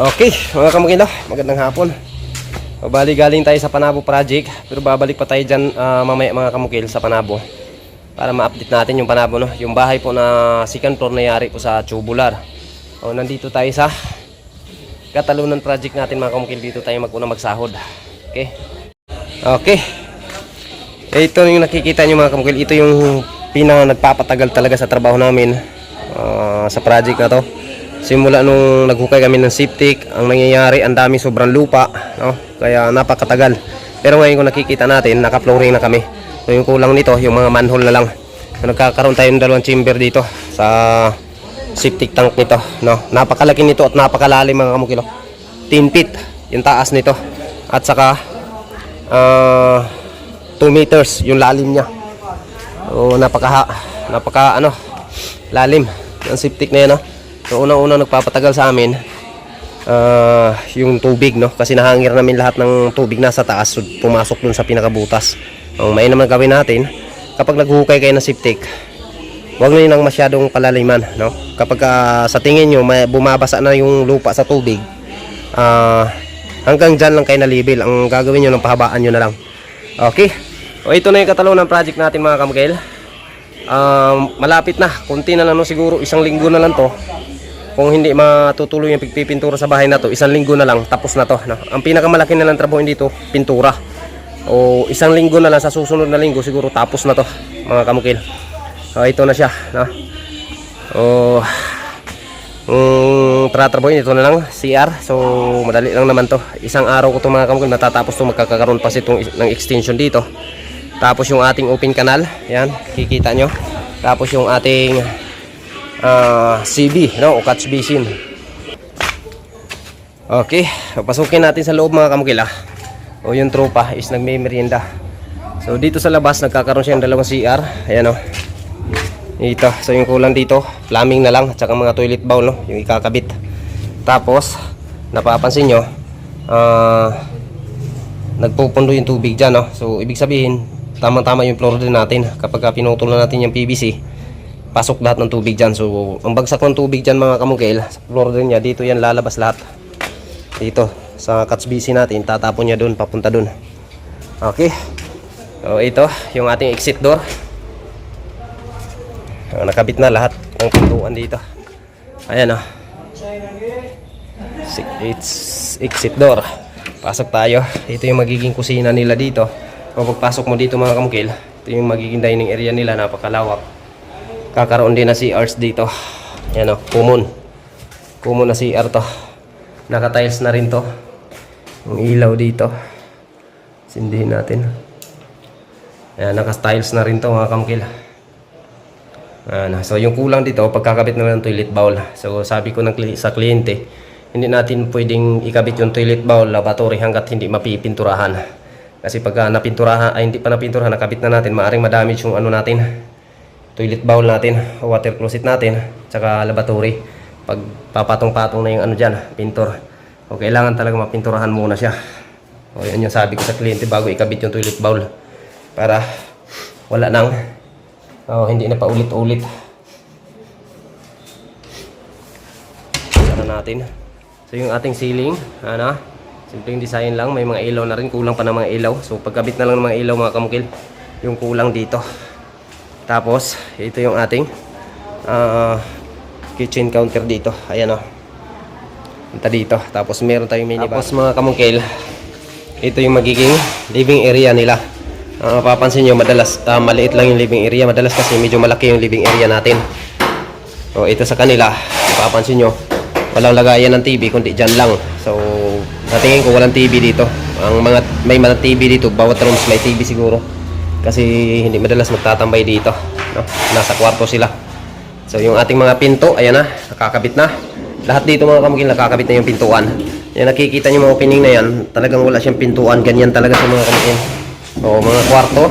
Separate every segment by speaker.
Speaker 1: Okay, mga kamukilo, magandang hapon. Bali galing tayo sa Panabo Project, pero babalik pa tayo dyan ah, mamaya mga kamukil sa Panabo. Para ma-update natin yung Panabo, no? yung bahay po na second floor na yari po sa Tubular. O, nandito tayo sa Katalunan Project natin mga kamukil, dito tayo mag-una magsahod. Okay? Okay. Eh, ito yung nakikita nyo mga kamukil, ito yung pinang nagpapatagal talaga sa trabaho namin ah, sa project na to. Simula nung naghukay kami ng septic, ang nangyayari, ang dami sobrang lupa, no? Kaya napakatagal. Pero ngayon kung nakikita natin, naka-flooring na kami. So yung kulang nito, yung mga manhole na lang. So, nagkakaroon tayo ng dalawang chamber dito sa septic tank nito, no? Napakalaki nito at napakalalim mga kamukilo. 10 feet yung taas nito. At saka ah 2 meters yung lalim niya. So napaka napaka ano lalim ng septic na yan, no? So unang-una nagpapatagal sa amin ah, yung tubig no kasi nahangir namin lahat ng tubig nasa taas so, pumasok dun sa pinakabutas. Ang may naman gawin natin kapag naghuhukay kayo ng septic Huwag na yun ang masyadong palaliman, no? Kapag ah, sa tingin nyo may bumabasa na yung lupa sa tubig, ah, hanggang dyan lang kayo na-level. Ang gagawin nyo ng pahabaan nyo na lang. Okay. O ito na yung katalo ng project natin mga kamukil. Um, malapit na. Kunti na lang no, siguro. Isang linggo na lang to. Kung hindi matutuloy yung pigpipintura sa bahay na to, isang linggo na lang. Tapos na to. No? Ang pinakamalaki na lang trabaho dito, pintura. O isang linggo na lang sa susunod na linggo, siguro tapos na to mga kamukil. O ito na siya. No? O Mm, tratrabaho ito na lang CR so madali lang naman to isang araw ko to mga kamukil matatapos to magkakaroon pa itong ng extension dito tapos yung ating open canal yan kikita nyo tapos yung ating ah, CB no, o catch basin okay pasukin natin sa loob mga kamukil ah. o yung tropa is nagme-merienda so dito sa labas nagkakaroon siya ng dalawang CR ayan o ito, so yung kulang dito, plumbing na lang at saka mga toilet bowl no, yung ikakabit. Tapos, napapansin nyo, ah nagpupundo yung tubig dyan no. So, ibig sabihin, tama-tama yung floor din natin. Kapag ka pinutulan natin yung PVC, pasok lahat ng tubig dyan. So, ang bagsak ng tubig dyan mga kamukil, sa floor din niya, dito yan lalabas lahat. Dito, sa catch BC natin, tatapon niya doon, papunta doon. Okay. So, ito, yung ating exit door. Ah, nakabit na lahat ng pintuan dito. Ayan oh. Six, it's exit door. Pasok tayo. Ito yung magiging kusina nila dito. Kung pagpasok mo dito mga kamukil, ito yung magiging dining area nila. Napakalawak. Kakaroon din na CRs dito. Ayan oh, common. Common na CR to. Naka-tiles na rin to. Yung ilaw dito. Sindihin natin. Ayan, naka-tiles na rin to mga kamukil. Ano, so yung kulang dito, pagkakabit naman ng toilet bowl. So sabi ko ng sa kliyente, hindi natin pwedeng ikabit yung toilet bowl lavatory hanggat hindi mapipinturahan. Kasi pag ah, napinturahan, ay hindi pa napinturahan, nakabit na natin, maaring madamage yung ano natin, toilet bowl natin, water closet natin, tsaka lavatory. Pag papatong-patong na yung ano dyan, pintor. O kailangan talaga mapinturahan muna siya. O yan yung sabi ko sa kliyente bago ikabit yung toilet bowl. Para wala nang Oh, hindi na paulit-ulit. Sara natin. So yung ating ceiling, ano? Simpleng design lang, may mga ilaw na rin, kulang pa ng mga ilaw. So pagkabit na lang ng mga ilaw mga kamukil, yung kulang dito. Tapos, ito yung ating ah, kitchen counter dito. Ayan oh. Punta dito. Tapos meron tayong minibar. Tapos mga kamukil, ito yung magiging living area nila. Ah, mapapansin nyo, madalas ah, maliit lang yung living area. Madalas kasi medyo malaki yung living area natin. So, ito sa kanila, mapapansin nyo, walang lagayan ng TV, kundi dyan lang. So, natingin ko walang TV dito. Ang mga, may mga TV dito, bawat rooms may TV siguro. Kasi hindi madalas magtatambay dito. No? Nasa kwarto sila. So, yung ating mga pinto, ayan na, nakakabit na. Lahat dito mga kamugin, nakakabit na yung pintuan. Yan, nakikita nyo mga opening na yan, talagang wala siyang pintuan. Ganyan talaga sa mga kamugin. O, mga kwarto.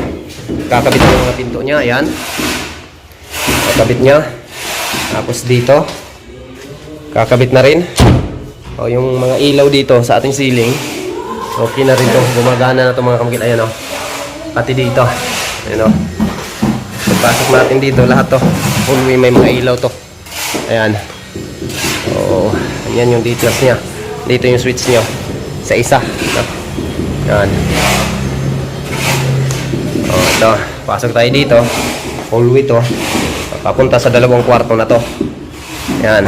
Speaker 1: Kakabit na yung mga pinto niya, ayan. Kakabit niya. Tapos dito, kakabit na rin. O, yung mga ilaw dito sa ating ceiling, okay na rin to. Gumagana na to mga kamugin. Ayan o. Pati dito. Ayan o. Pagpasok natin dito, lahat to. Full way may mga ilaw to. Ayan. Oo, ayan yung details niya. Dito yung switch nyo. Sa isa. No? Yan. Oh, ito. Pasok tayo dito. Hallway to. Papunta sa dalawang kwarto na to. Yan.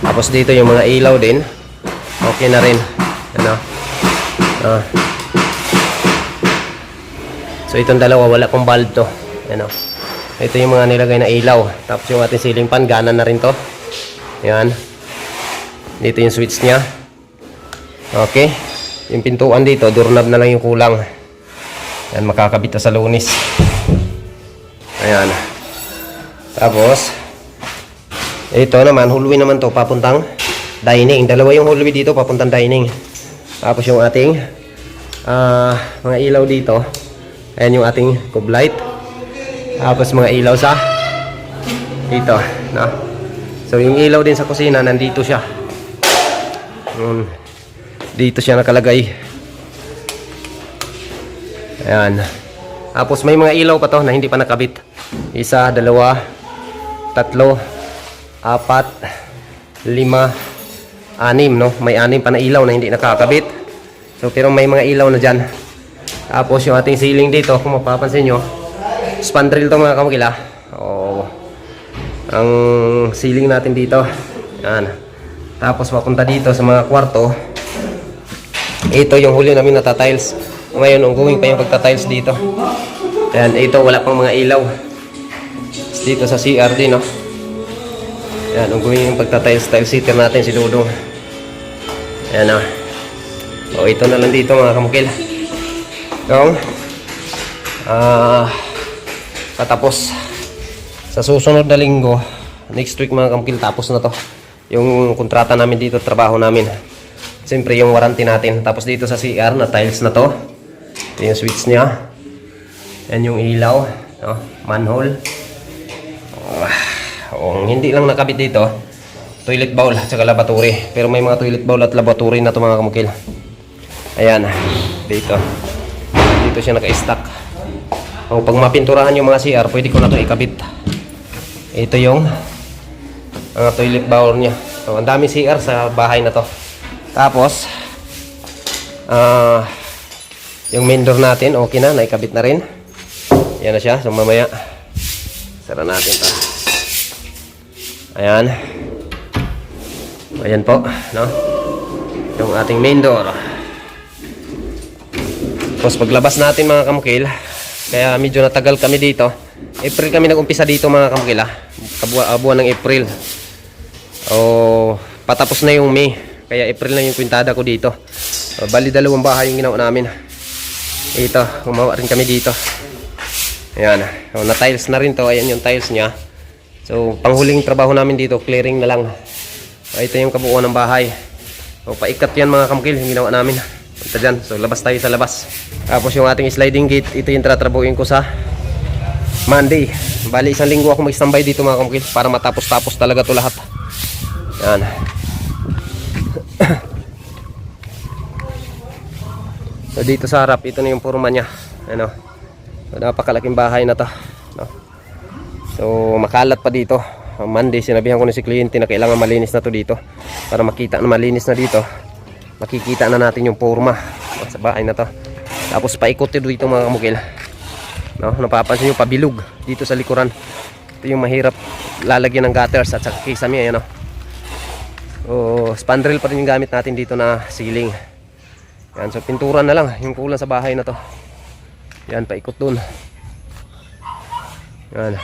Speaker 1: Tapos dito yung mga ilaw din. Okay na rin. Ano? Ah. So itong dalawa wala pong bulb to. Ano? Ito yung mga nilagay na ilaw. Tapos yung ating ceiling fan gana na rin to. Yan. Dito yung switch niya. Okay. Yung pintuan dito, doorknob na lang yung kulang. Yan, makakabit sa lunis. Ayan. Tapos, ito naman, hallway naman to, papuntang dining. Dalawa yung hallway dito, papuntang dining. Tapos yung ating ah, mga ilaw dito. Ayan yung ating cube light. Tapos mga ilaw sa dito. No? So yung ilaw din sa kusina, nandito siya. Yun. Dito siya nakalagay. Ayan. Tapos may mga ilaw pa to na hindi pa nakabit. Isa, dalawa, tatlo, apat, lima, anim, no? May anim pa na ilaw na hindi nakakabit. So, pero may mga ilaw na dyan. Tapos yung ating ceiling dito, kung mapapansin nyo, spandrel to mga kamukila. Oo. Ang ceiling natin dito. Yan. Tapos papunta dito sa mga kwarto. Ito yung huli namin natatiles. Ngayon, ongoing pa yung pagtatiles dito. Ayan, ito wala pang mga ilaw. Dito sa CR din, no? Ayan, ongoing yung pagtatiles tile sitter natin si Dudong. Ayan, no? O, ito na lang dito mga kamukil. Yung, ah, katapos. Sa susunod na linggo, next week mga kamukil, tapos na to. Yung kontrata namin dito, trabaho namin. Siyempre yung warranty natin. Tapos dito sa CR na tiles na to. Ito yung switch niya. Yan yung ilaw. No? Manhole. Oh, hindi lang nakabit dito. Toilet bowl at saka laboratory. Pero may mga toilet bowl at laboratory na to mga kamukil. Ayan. Dito. Dito siya naka-stack. O, pag mapinturahan yung mga CR, pwede ko na to ikabit. Ito yung mga toilet bowl niya. So, ang dami CR sa bahay na to. Tapos, ah, yung main door natin, okay na, naikabit na rin. Yan na siya. So, mamaya, sara natin to. Ayan. Ayan po, no? Yung ating main door. Tapos paglabas natin mga kamukil, kaya medyo natagal kami dito. April kami nag-umpisa dito mga kamukil ah. Kabuan, ah, buwan ng April. O patapos na yung May. Kaya April na yung kwintada ko dito. O, bali dalawang bahay yung ginawa namin. Ito, gumawa rin kami dito. Ayan. O, na tiles na rin to. Ayan yung tiles niya. So, panghuling trabaho namin dito, clearing na lang. O, ito yung kabuuan ng bahay. O, paikat yan mga kamukil, yung ginawa namin. Punta dyan. So, labas tayo sa labas. Tapos yung ating sliding gate, ito yung tratrabuhin ko sa Monday. Bali, isang linggo ako mag-standby dito mga kamukil para matapos-tapos talaga to lahat. Yan. so, dito sa harap, ito na yung purma niya. Ano? So, napakalaking bahay na to. No? So, makalat pa dito. On Monday, sinabihan ko na si kliyente na kailangan malinis na to dito. Para makita na malinis na dito. Makikita na natin yung no, sa bahay na to. Tapos paikot dito mga kamukil. No, napapansin nyo pabilog dito sa likuran. Ito yung mahirap lalagyan ng gutters at saka kisame ayan no. So, spandrel pa rin yung gamit natin dito na ceiling. Yan, so pintura na lang yung kulang sa bahay na to. Yan, paikot dun. Yan.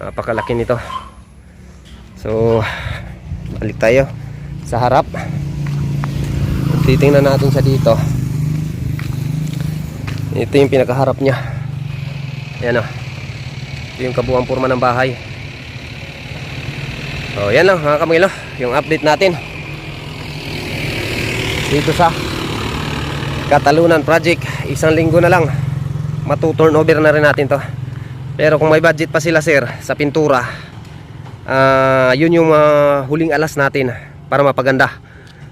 Speaker 1: Napakalaki nito. So, balik tayo sa harap. Titingnan natin siya dito. Ito yung pinakaharap niya. Yan o. Ito yung kabuang forma ng bahay. So, yan lang mga kamilo. Yung update natin. Dito sa Katalunan Project. Isang linggo na lang. Matuturn over na rin natin to. Pero kung may budget pa sila sir sa pintura, ah yun yung ah, huling alas natin para mapaganda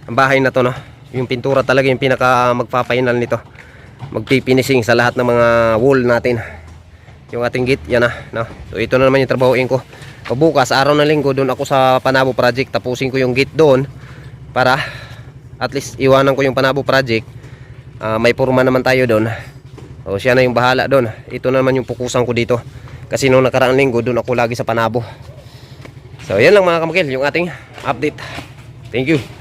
Speaker 1: ang bahay na to no. Yung pintura talaga yung pinaka magpapainal nito magpipinising sa lahat ng mga wall natin yung ating gate yan na no? so ito na naman yung trabahoin ko bukas araw ng linggo doon ako sa Panabo project tapusin ko yung gate doon para at least iwanan ko yung Panabo project. Ah, may purma naman tayo doon. O siya na yung bahala doon. Ito naman yung pukusan ko dito. Kasi nung nakaraang linggo doon ako lagi sa Panabo. So yan lang mga kamukil, yung ating update. Thank you.